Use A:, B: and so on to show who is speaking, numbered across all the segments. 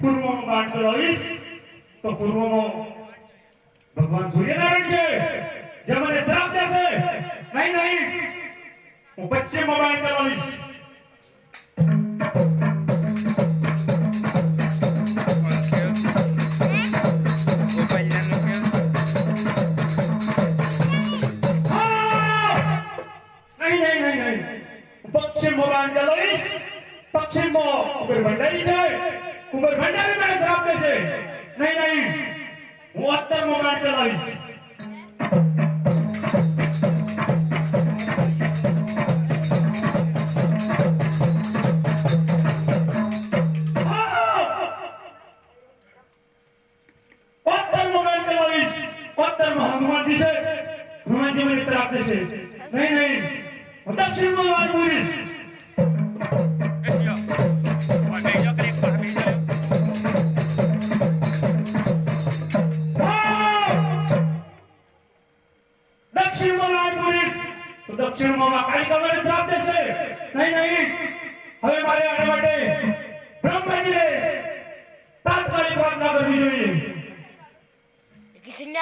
A: પૂર્વમાં બાણ ચલાવીશ તો પૂર્વમાં ભગવાન સૂર્યનારાયણ છે, જે મને શ્રાપ દેશે નહીં નહીં. હું પશ્ચિમમાં બાણ ચલાવીશ કુબેર ભંડારી મને શ્રાપ છે. નહીં નહીં. હું અત્તર મોબાઈલ ચલાવીશ તો દક્ષિણમાં કાલિકા મને છે. નહીં નહીં. હવે મારે આના માટે બ્રહ્મજીને તાત્કાલિક પ્રાર્થના કરવી જોઈએ.
B: Gising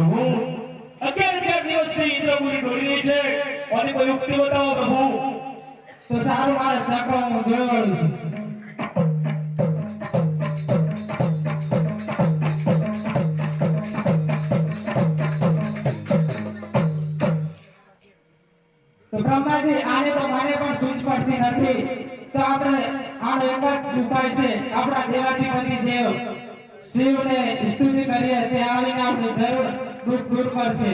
A: પ્રભુ અગિયાર અગિયાર દિવસથી ઇન્દ્રપુરી ડોલી રહી છે. અને કોઈ યુક્તિ બતાવો પ્રભુ.
C: તો સારું, મારે ચક્ર હું આને તો મારે પણ સૂઝ પડતી નથી. તો આપણે આનો એક જ છે. આપણા દેવાધિપતિ દેવ શિવને સ્તુતિ કરીએ તે આવીને આપણે જરૂર દુઃખ દૂર કરશે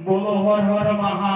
A: બોલો હર હર મહાદેવ.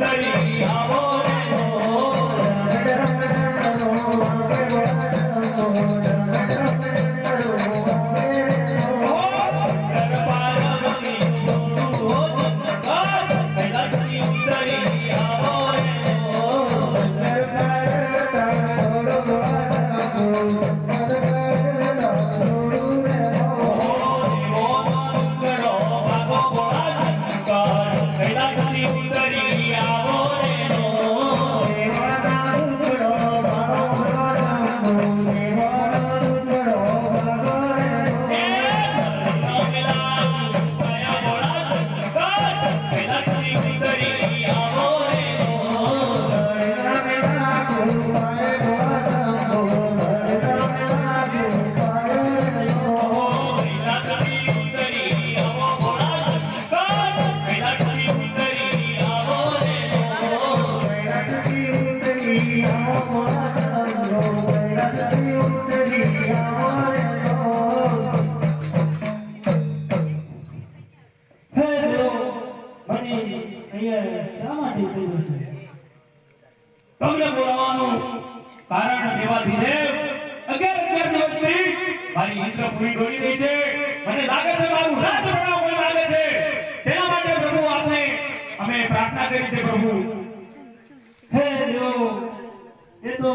A: હે
D: માટે કર્યો છે.
A: તમને બોલાવવાનું કારણ દેવાધિદેવ અગિયાર અગિયાર દિવસથી મારી ઇન્દ્રપુરી ડોલી રહી છે. મને લાગે છે મારું રાત બનાવવા લાગે છે. તેના માટે પ્રભુ આપને અમે પ્રાર્થના કરી છે, પ્રભુ.
D: હે દેવો, એ તો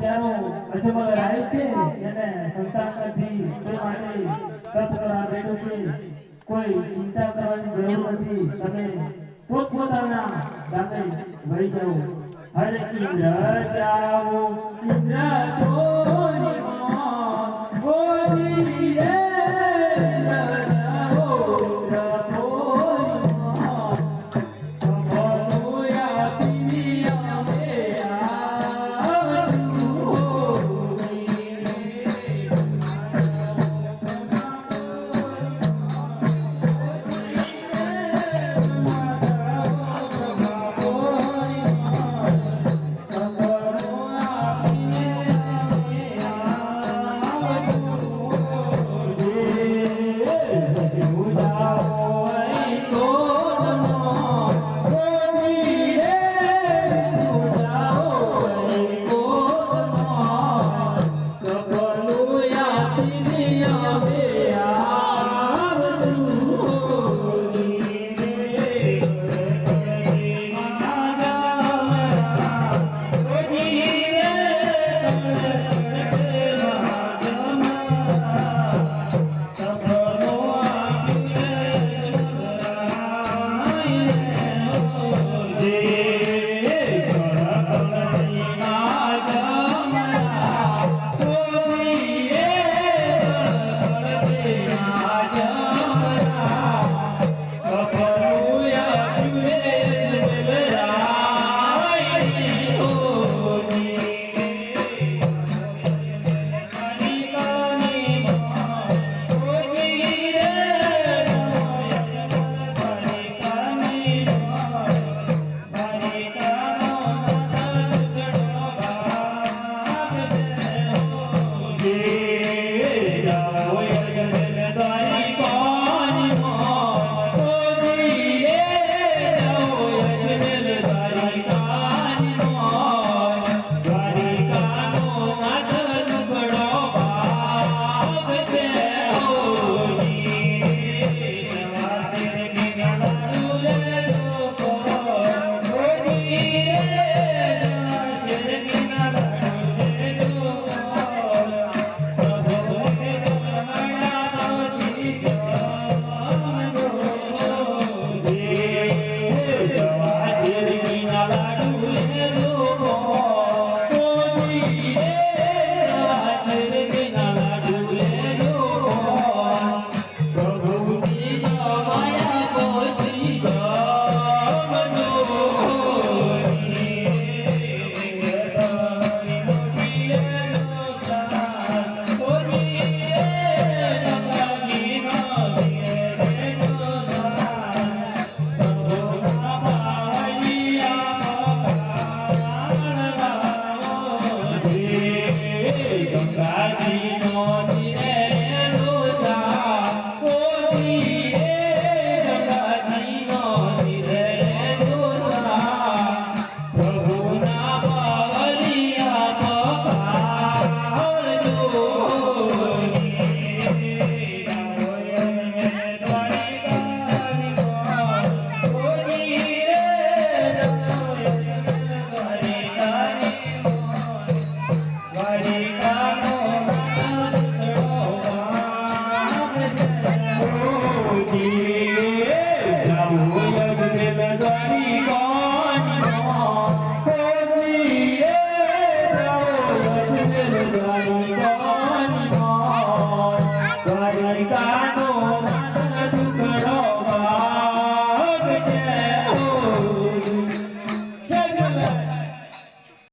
D: ત્યારો અજમલ આવ્યો છે. એને સંતાન નથી તે માટે તપ કરવા બેઠો છે. કોઈ ચિંતા કરવાની જરૂર નથી. તમે પોતપોતાના ગામે વહી જાઓ. હરે ઇન્દ્ર જાઓ. ઇન્દ્ર તોરી ગોરી રે